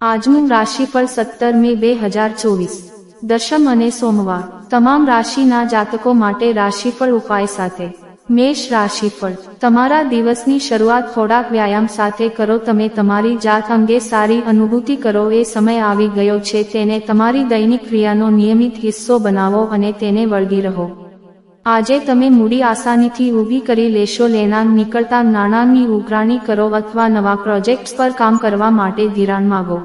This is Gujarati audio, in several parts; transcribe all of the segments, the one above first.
આજનું રાશિફળ સત્તર મે બે હજાર ચોવીસ. દશમ અને સોમવાર. તમામ રાશિના જાતકો માટે રાશિફળ ઉપાય સાથે. મેષ રાશિફળ. તમારા દિવસની શરૂઆત થોડાક વ્યાયામ સાથે કરો. તમે તમારી જાત અંગે સારી અનુભૂતિ કરો. એ સમય આવી ગયો છે. તેને તમારી દૈનિક ક્રિયાનો નિયમિત હિસ્સો બનાવો અને તેને વળગી રહો. આજે તમે મૂડી આસાનીથી ઊભી કરી લેશો લેનાર નીકળતા નાણાંની ઉઘરાણી કરો અથવા નવા પ્રોજેક્ટ્સ પર કામ કરવા માટે ધિરાણ માગો.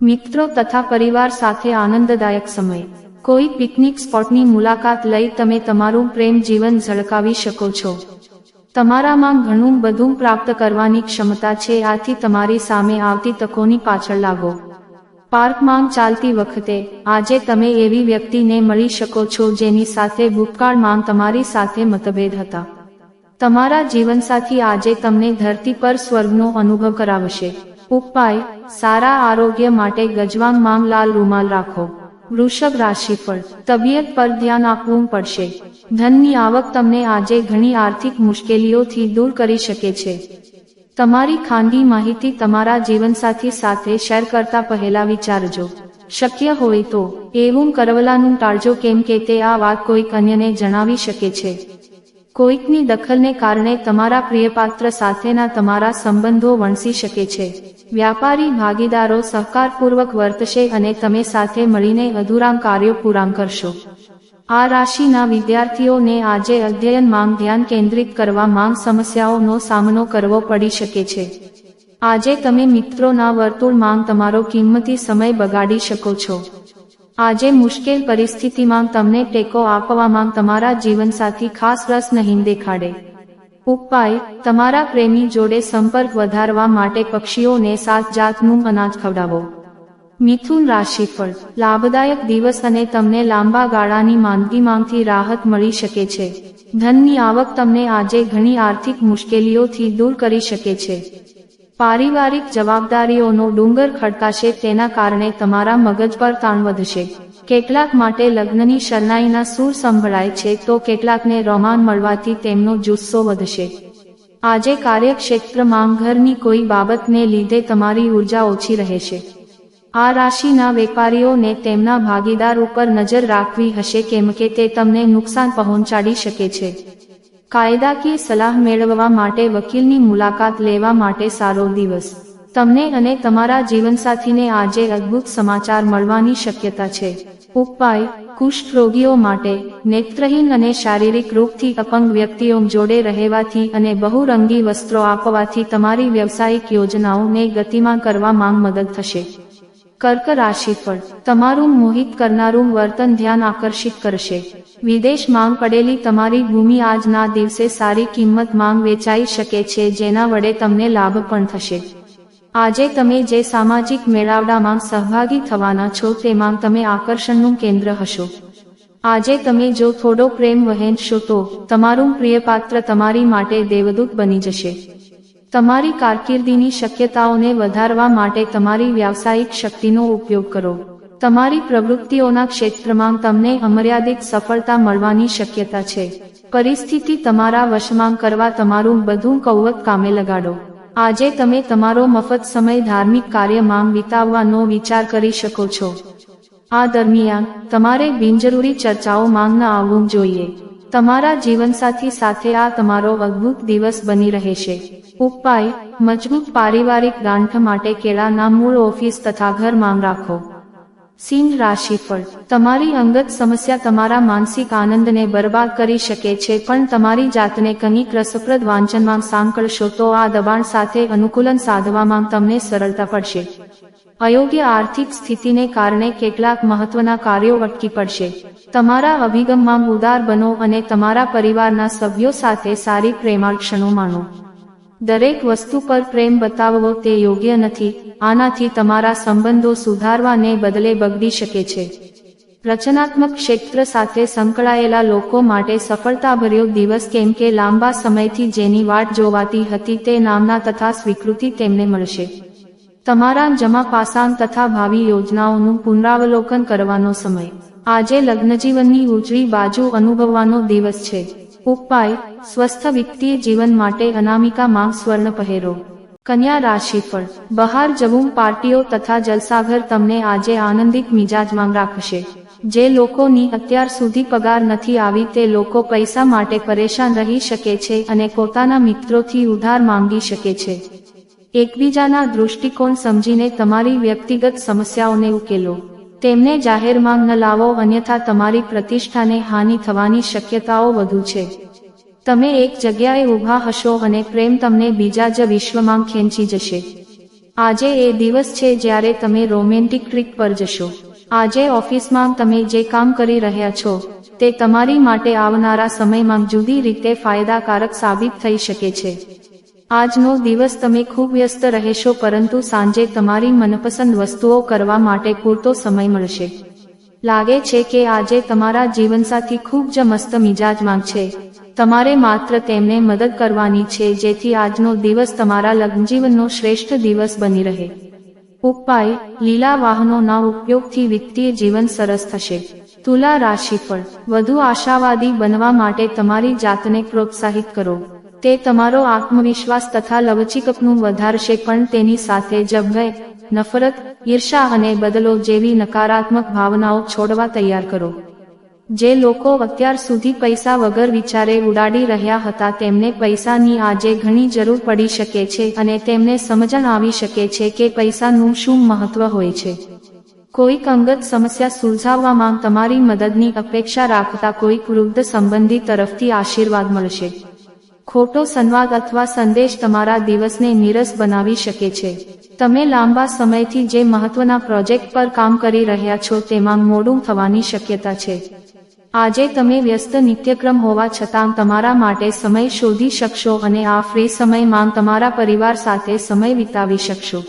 મિત્રો તથા પરિવાર સાથે આનંદદાયક સમય. કોઈ પિકનિક સ્પોટની મુલાકાત લઈ તમે તમારું પ્રેમ જીવન ઝળકાવી શકો છો. તમારામાં ઘણું બધું પ્રાપ્ત કરવાની ક્ષમતા છે, આથી તમારી સામે આવતી તકોની પાછળ લાગો. પાર્કમાં ચાલતી વખતે, આજે તમે એવી વ્યક્તિને મળી શકો છો જેની સાથે ભૂતકાળમાં તમારી સાથે મતભેદ હતા. તમારા જીવનસાથી આજે તમને ધરતી પર સ્વર્ગનો અનુભવ કરાવશે. ઉપાય, સારા આરોગ્ય માટે ગજવાન માંગ લાલ રૂમાલ રાખો. વૃષભ પર તબિયત પર ધ્યાન આપવું પડશે. ધનની આવક તમને આજે ઘણી આર્થિક મુશ્કેલીઓથી દૂર કરી શકે છે. તમારી ખાનગી માહિતી તમારા જીવનસાથી સાથે શેર કરતા પહેલા વિચારજો. શક્ય હોય તો, એવું કરવલાનું ટાળજો કેમ કે તે આ વાત કોઈક અન્યને જણાવી શકે છે. કોઈકની દખલને કારણે તમારા પ્રિયપાત્ર સાથેના તમારા સંબંધો વણસી શકે છે. વ્યાપારી ભાગીદારો સહકારપૂર્વક વર્તશે અને તમે સાથે મળીને અધૂરામ કાર્યો પૂરામ કરશો. આ રાશિના વિદ્યાર્થીઓને આજે અધ્યયન માંગ ધ્યાન કેન્દ્રિત કરવા માંગ સમસ્યાઓનો સામનો કરવો પડી શકે છે. આજે તમે મિત્રોના વર્તુળ માંગ તમારો કિંમતી સમય બગાડી શકો છો. આજે મુશ્કેલ પરિસ્થિતિમાં તમને ટેકો આપવામાં તમારા જીવનસાથી ખાસ રસ નહીં દેખાડે. ઉપાય, તમારા પ્રેમી જોડે સંપર્ક વધારવા માટે પક્ષીઓને સાત જાતનું અનાજ ખવડાવો. મિથુન રાશિફળ. લાભદાયક દિવસ અને તમને લાંબા ગાળાની માંદગી માંગથી રાહત મળી શકે છે. ધનની આવક તમને આજે ઘણી આર્થિક મુશ્કેલીઓથી દૂર કરી શકે છે. પારિવારિક જવાબદારીઓનો ડુંગર ખડકાશે તેના કારણે તમારા મગજ પર તાણ વધશે. કેટલાક માટે લગ્નની શરણાઈના સૂર સંભળાય છે તો કેટલાકને રોમાન મળવાથી તેમનો જુસ્સો વધશે. આજે કાર્યક્ષેત્રમાં ઘરની કોઈ બાબતને લીધે તમારી ઊર્જા ઓછી રહેશે. આ રાશિના વેપારીઓને તેમના ભાગીદાર ઉપર નજર રાખવી હશે કેમ કે તે તમને નુકસાન પહોંચાડી શકે છે. કાયદાકીય સલાહ મેળવવા માટે વકીલની મુલાકાત લેવા માટે સારો દિવસ. તમને અને તમારા જીવનસાથીને આજે અદ્ભુત સમાચાર મળવાની શક્યતા છે. ઉપાય, કુષ્ઠ રોગીઓ માટે નેત્રહીન અને શારીરિક રૂપથી અપંગ વ્યક્તિઓ જોડે રહેવાથી અને બહુરંગી વસ્ત્રો આપવાથી તમારી વ્યવસાયિક યોજનાઓને ગતિમાં કરવામાં મદદ થશે. કર્ક રાશિફળ. તમારું મોહિત કરનારું વર્તન ધ્યાન આકર્ષિત કરશે. વિદેશ માંગ પડેલી તમારી ભૂમિ આજના દિવસે સારી કિંમત માંગ વેચાઈ શકે છે, જેના વડે તમને લાભ પણ થશે. આજે તમે જે સામાજિક મેળાવડામાં સહભાગી થવાના છો, તેમાં તમે આકર્ષણનું કેન્દ્ર હશો. આજે તમે જો થોડો પ્રેમ વહેંચશો તો, તમારું પ્રિયપાત્ર તમારી માટે દેવદૂત બની જશે. તમારી કારકિર્દીની શક્યતાઓને વધારવા માટે તમારી વ્યાવસાયિક શક્તિનો ઉપયોગ કરો. તમારી પ્રવૃત્તિઓના ક્ષેત્રમાં તમને અમર્યાદિત સફળતા મળવાની શક્યતા છે. પરિસ્થિતિ તમારા વશમાં કરવા તમારું બધું કૌવત કામે લગાડો. આજે તમે તમારો મફત સમય ધાર્મિક કાર્યમાં વિતાવવાનો વિચાર કરી શકો છો. આ દરમિયાન, તમારે બિનજરૂરી ચર્ચાઓ માંગ ન આવવું જોઈએ. તમારા જીવનસાથી સાથે આ તમારો અદ્ભુત દિવસ બની રહેશે. ઉપાય, મજબૂત પારિવારિક ગાંઠ માટે કેળાના મૂળ ઓફિસ તથા ઘર માંગ રાખો. સિંહ રાશિફળ તમારી અંગત સમસ્યા તમારા માનસિક આનંદને બરબાદ કરી શકે છે, પણ તમારી જાતને કંઈક રસપ્રદ વાંચનમાં સાંકળશો તો આ દબાણ સાથે અનુકૂલન સાધવામાં તમને સરળતા પડશે. અયોગ્ય આર્થિક સ્થિતિને કારણે કેટલાક મહત્વના કાર્યો અટકી પડશે. તમારા અભિગમમાં ઉદાર બનો અને તમારા પરિવારના સભ્યો સાથે સારી પ્રેમાળ ક્ષણો માણો. દરેક વસ્તુ પર પ્રેમ બતાવવો તે યોગ્ય નથી, આનાથી તમારા સંબંધો સુધારવાને બદલે બગડી શકે છે. રચનાત્મક ક્ષેત્ર સાથે સંકળાયેલા લોકો માટે સફળતાભર્યો દિવસ કેમ કે લાંબા સમયથી જેની વાટ જોવાતી હતી તે નામના તથા સ્વીકૃતિ તેમને મળશે. તમારા જમા પાસાન તથા ભાવિ યોજનાઓનું પુનરાવલોકન કરવાનો સમય. આજે લગ્નજીવનની ઉજળી બાજુ અનુભવવાનો દિવસ છે. ઉપાય, સ્વસ્થ વિત્તીય જીવન માટે અનામિકા માં સ્વર્ણ પહેરો. કન્યા રાશિફળ. બહાર જવું પાર્ટીઓ તથા જલસાઘર તમને આજે આનંદિત મિજાજમાં રાખશે. જે લોકોની અત્યાર સુધી પગાર નથી આવી તે લોકો પૈસા માટે પરેશાન રહી શકે છે અને પોતાના મિત્રોથી ઉધાર માંગી શકે છે. એકબીજાના દૃષ્ટિકોણ સમજીને તમારી વ્યક્તિગત સમસ્યાઓને ઉકેલો. તેમને જાહેરમાં ન લાવો, અન્યથા તમારી પ્રતિષ્ઠાને હાનિ થવાની શક્યતાઓ વધુ છે. તમે એક જગ્યાએ ઊભા હશો અને પ્રેમ તમને બીજા જ વિશ્વમાં ખેંચી જશે. આજે એ દિવસ છે જ્યારે તમે રોમેન્ટિક ટ્રીપ પર જશો. આજે ઓફિસમાં તમે જે કામ કરી રહ્યા છો, તે તમારી માટે આવનારા સમયમાં જુદી રીતે ફાયદાકારક સાબિત થઈ શકે છે. આજનો દિવસ તમે ખૂબ વ્યસ્ત રહેશો પરંતુ સાંજે તમારી મનપસંદ વસ્તુઓ કરવા માટે પૂરતો સમય મળશે. લાગે છે કે આજે તમારા જીવનસાથી ખૂબ જ મસ્ત મિજાજમાં છે તમારે માત્ર તેમને મદદ કરવાની છે જેથી આજનો દિવસ તમારા લગ્નજીવનનો શ્રેષ્ઠ દિવસ બની રહે. ઉપાય, લીલા વાહનોના ઉપયોગથી વિત્તીય જીવન સરસ થશે. તુલા રાશિફળ, વધુ આશાવાદી બનવા માટે તમારી જાતને પ્રોત્સાહિત કરો. તે તમારો આત્મવિશ્વાસ તથા લવચિકપનું વધારશે, પણ તેની સાથે જ નફરત, ઈર્ષા અને બદલો જેવી નકારાત્મક ભાવનાઓ છોડવા તૈયાર કરો. જે લોકો અત્યાર સુધી પૈસા વગર વિચારે ઉડાડી રહ્યા હતા, તેમને પૈસાની આજે ઘણી જરૂર પડી શકે છે અને તેમને સમજણ આવી શકે છે કે પૈસાનું શું મહત્વ હોય છે. કોઈક અંગત સમસ્યા સુલઝાવવામાં તમારી મદદની અપેક્ષા રાખતા કોઈક વૃદ્ધ સંબંધી તરફથી આશીર્વાદ મળશે. ખોટો સંવાદ અથવા સંદેશ તમારા દિવસને નીરસ બનાવી શકે છે. તમે લાંબા સમયથી જે મહત્વના પ્રોજેક્ટ પર કામ કરી રહ્યા છો તેમાં મોડું થવાની શક્યતા છે. આજે તમે વ્યસ્ત નિત્યક્રમ હોવા છતાં તમારા માટે સમય શોધી શકશો અને આ ફ્રી સમયમાં તમારા પરિવાર સાથે સમય વિતાવી શકશો.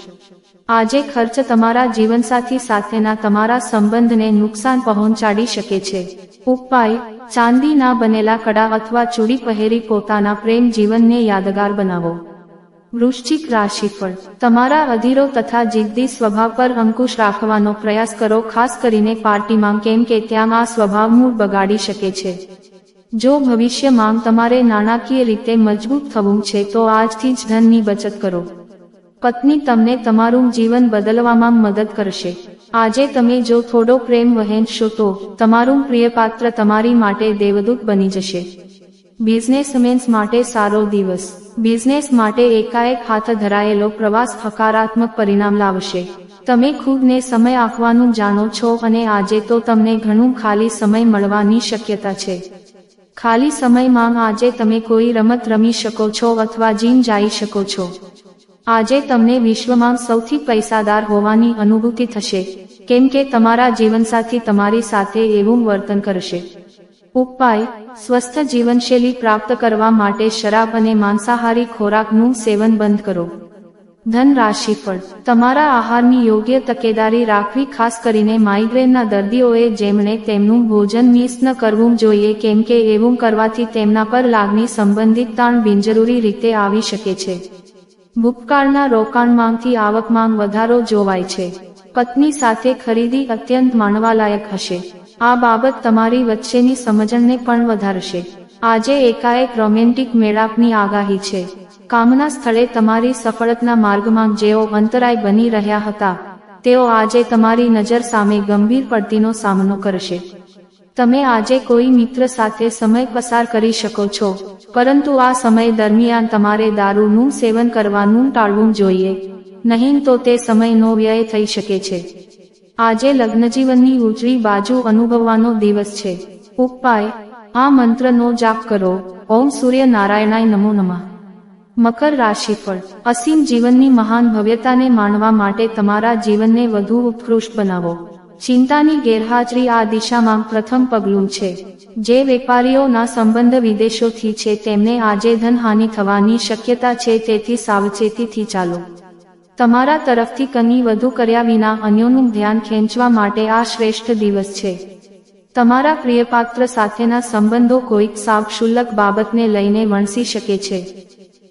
આજે ખર્ચ તમારા જીવનસાથી સાથેના તમારા સંબંધને નુકસાન પહોંચાડી શકે છે. ઉપાય, ચાંદીના બનેલા કડા અથવા ચૂડી પહેરી પોતાના પ્રેમ જીવનને યાદગાર બનાવો. વૃશ્ચિક રાશિફળ, તમારા અધીરો તથા જિદ્દી સ્વભાવ પર અંકુશ રાખવાનો પ્રયાસ કરો, ખાસ કરીને પાર્ટીમાં, કેમ કે ત્યાં આ સ્વભાવ મૂળ બગાડી શકે છે. જો ભવિષ્યમાં તમારે નાણાકીય રીતે મજબૂત થવું છે, તો આજથી જ ધનની બચત કરો. પત્ની તમને તમારું જીવન બદલવામાં મદદ કરશે. આજે તમે જો થોડો પ્રેમ વહેંચશો તો તમારું પ્રિય પાત્ર તમારી માટે દેવદૂત બની જશે. બિઝનેસમેન્સ માટે સારો દિવસ. બિઝનેસ માટે એકાએક હાથ ધરાયેલો પ્રવાસ હકારાત્મક પરિણામ લાવશે. તમે ખુદને સમય આપવાનું જાણો છો અને આજે તો તમને ઘણું ખાલી સમય મળવાની શક્યતા છે. ખાલી સમયમાં આજે તમે કોઈ રમત રમી શકો છો અથવા જીમ જઈ શકો છો. આજે તમને વિશ્વમાં સૌથી પૈસાદાર હોવાની અનુભૂતિ થશે, કેમ કે તમારા જીવનસાથી તમારી સાથે એવું વર્તન કરશે. ઉપાય, સ્વસ્થ જીવનશૈલી પ્રાપ્ત કરવા માટે શરાબ અને માંસાહારી ખોરાકનું સેવન બંધ કરો. ધન રાશિ પણ તમારા આહારની યોગ્ય તકેદારી રાખવી ખાસ કરીને માઇગ્રેનના દર્દીઓએ જેમણે તેમનું ભોજન મિસ ન કરવું જોઈએ કેમ કે એવું કરવાથી તેમના પર લાગણી સંબંધિત તાણ બિનજરૂરી રીતે આવી શકે છે. ભૂતકાળના રોકાણમાંથી આવકમાં વધારો જોવાય છે. પત્ની સાથે ખરીદી અત્યંત માણવાલાયક હશે. આ બાબત તમારી વચ્ચેની સમજણને પણ વધારશે. આજે એકાએક રોમેન્ટિક મેળાપની આગાહી છે. કામના સ્થળે તમારી સફળતના માર્ગમાં જેઓ અંતરાય બની રહ્યા હતા, તેઓ આજે તમારી નજર સામે ગંભીર પડતીનો સામનો કરશે. તમે આજે કોઈ મિત્ર સાથે સમય પસાર કરી શકો છો, પરંતુ આ સમય દરમિયાન તમારે દારૂનું સેવન કરવાનું ટાળવું જોઈએ, નહીં તો તે સમયનો વ્યય થઈ શકે છે. આજે લગ્નજીવનની ઉજળી બાજુ અનુભવવાનો દિવસ છે. ઉપાય, આ મંત્રનો જાપ કરો, ઓમ સૂર્ય નારાયણાય નમો નમઃ. મકર રાશિફળ, અસીમ જીવનની મહાન ભવ્યતાને માણવા માટે તમારા જીવનને વધુ ઉત્કૃષ્ટ બનાવો. ચિંતાની ગેરહાજરી આ દિશામાં પ્રથમ પગલું છે. જે વેપારીઓના સંબંધ વિદેશોથી છે તેમને આજે ધનહાનિ થવાની શક્યતા છે તેથી સાવચેતીથી ચાલો. તમારા તરફથી કની વધુ કર્યા વિના અન્યોનું ધ્યાન ખેંચવા માટે આ શ્રેષ્ઠ દિવસ છે. તમારા પ્રિયપાત્ર સાથેના સંબંધો કોઈક સાવ ક્ષુલ્લક બાબતને લઈને વણસી શકે છે.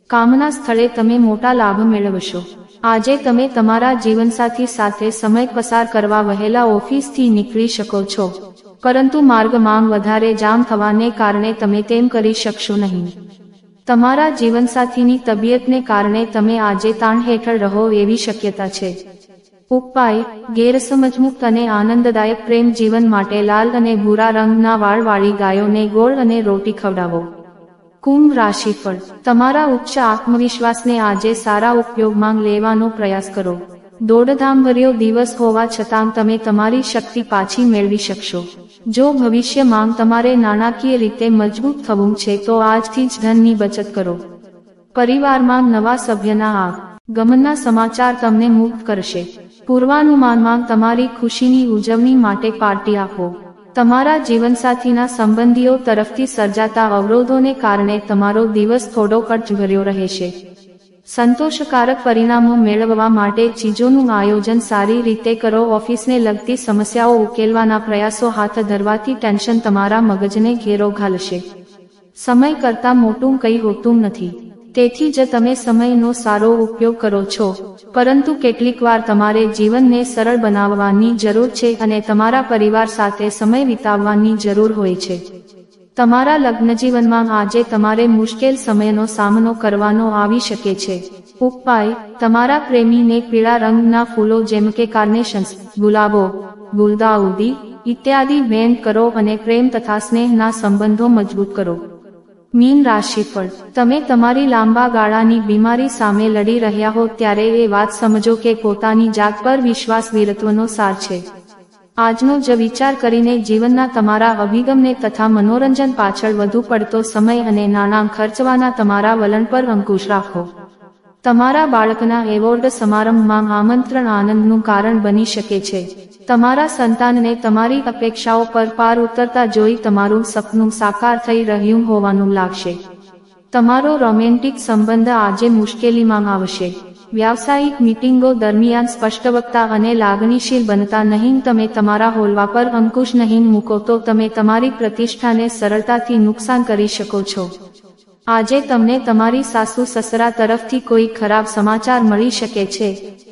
કામના સ્થળે તમે મોટા લાભ મેળવશો. આજે તમે તમારા જીવનસાથી સાથે સમય પસાર કરવા વહેલા ઓફિસથી નીકળી શકો છો. પરંતુ માર્ગમાં વધારે જામ થવાને કારણે તમે તેમ કરી શકશો નહીં. તમારા જીવનસાથીની તબિયતને કારણે તમે આજે તાણ હેઠળ રહો એવી શક્યતા છે. ઉપાય, ગેરસમજમુક્ત અને આનંદદાયક પ્રેમ જીવન માટે લાલ અને ભૂરા રંગના વાળવાળી ગાયોને ગોળ અને રોટી ખવડાવો. કુંભ રાશિફળ. તમારા ઉચ્ચ આત્મવિશ્વાસને આજે સારા ઉપયોગમાં લેવાનો પ્રયાસ કરો. દોડધામભર્યો દિવસ હોવા છતાં તમે તમારી શક્તિ પાછી મેળવી શકશો. જો ભવિષ્યમાં તમારે નાણાકીય રીતે મજબૂત થવું છે તો આજથી જ ધનની બચત કરો. પરિવારમાં નવા સભ્યના આગ ગમનના સમાચાર તમને મુક્ત કરશે. પૂર્વાનુમાનમાં તમારી ખુશીની ઉજવણી માટે પાર્ટી આપો. તમારા જીવનસાથીના સંબંધીઓ તરફથી સર્જાતા અવરોધોને કારણે તમારો દિવસ થોડો ખર્ચભર્યો રહેશે. સંતોષકારક પરિણામો મેળવવા માટે ચીજોનું આયોજન સારી રીતે કરો. ઓફિસને લગતી સમસ્યાઓ ઉકેલવાના પ્રયાસો હાથ ધરવાથી ટેન્શન તમારા મગજને ઘેરો ઘાલશે. સમય કરતાં મોટું કંઈ હોતું નથી. તેથી જ તમે સમયનો સારો ઉપયોગ કરો છો. પરંતુ કેટલીકવાર તમારે જીવનને સરળ બનાવવાની જરૂર છે અને તમારા પરિવાર સાથે સમય વિતાવવાની જરૂર હોય છે. તમારા લગ્નજીવનમાં આજે તમારે મુશ્કેલ સમયનો સામનો કરવાનો આવી શકે છે. ઉપાય, તમારા પ્રેમીને પીળા રંગના ફૂલો જેમ કે કાર્નેશન્સ ગુલાબો, ગુલદાઉદી, ઇત્યાદિ ભેટ કરો અને પ્રેમ તથા સ્નેહના સંબંધો મજબૂત કરો. મીન રાશિફળ તમે તમારી લાંબા ગાળાની બીમારી સામે લડી રહ્યા હો ત્યારે એ વાત સમજો કે પોતાની જાત પર વિશ્વાસ વીરત્વનો સાર છે. આજનો જ વિચાર કરીને જીવનના તમારા અભિગમને તથા મનોરંજન પાછળ વધુ પડતો સમય અને નાણાં ખર્ચવાના તમારા વલણ પર અંકુશ રાખો. તમારા બાળકના એવોર્ડ સમારંભમાં આમંત્રણ આનંદનું કારણ બની શકે છે. તમારા સંતાનને તમારી અપેક્ષાઓ પર પાર ઉતરતા જોઈ તમારું સપનું સાકાર થઈ રહ્યું હોવાનું લાગશે. તમારો રોમેન્ટિક સંબંધ આજે મુશ્કેલીમાં આવશે. વ્યાવસાયિક મીટિંગો દરમિયાન સ્પષ્ટવક્તા અને લાગણીશીલ બનતા નહીં તમે તમારા હોલવા પર અંકુશ નહીં મૂકો તો તમે તમારી પ્રતિષ્ઠાને સરળતાથી નુકસાન કરી શકો છો. આજે તમને તમારી સાસુ સસરા તરફથી કોઈ ખરાબ સમાચાર મળી શકે છે,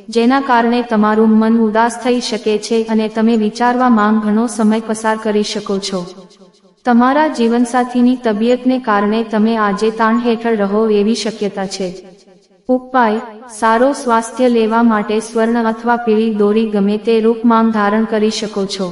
જેના કારણે તમારું મન ઉદાસ થઈ શકે છે અને તમે વિચારવા માંગ ઘણો સમય પસાર કરી શકો છો. તમારા જીવનસાથીની તબિયતને કારણે તમે આજે તાણ હેઠળ રહો એવી શક્યતા છે. ઉપાય, સારો સ્વાસ્થ્ય લેવા માટે સ્વર્ણ અથવા પીળી દોરી ગમે તે રૂપમાં ધારણ કરી શકો છો.